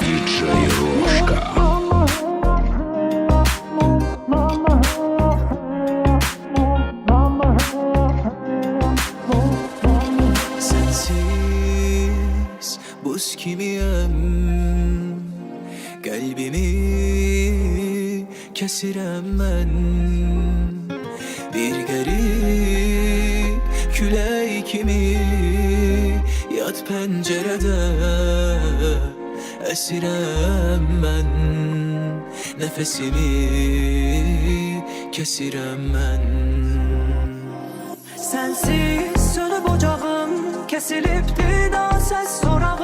Диджей Рожка. Sensiz buz gibiyim Kalbimi kesirem ben Bir garip küley kimi Yat pencerede esirem ben. Nefesimi kesirem ben. Sensiz sönüp ocağım Kesilipti daha ses sorağım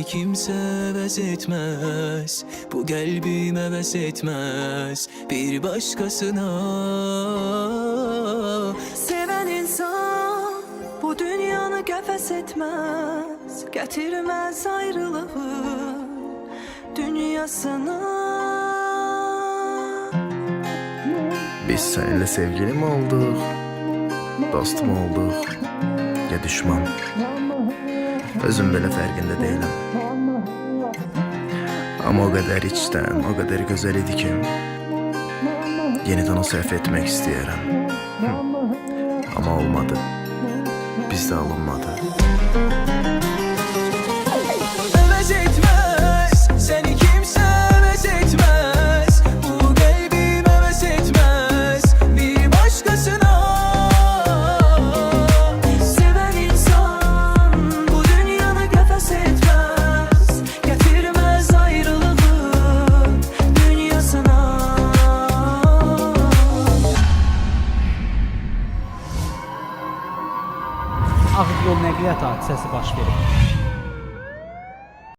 Səni kimsə əvəz etməz Bu qəlbim əvəz etməz Bir başqasına Seven insan bu dünyanı kefes etmez Getirmez ayrılığı dünyasına Biz seninle sevgili mi olduk? Dost mu olduk? Ya düşman? Özüm belə fərqində deyiləm. Ama o kadar içten, o kadar güzel idi ki Yeniden o səhv etmek istəyərəm. Hı. Ama olmadı. Bizdə alınmadı. nəqliyyat hadisəsi baş verib.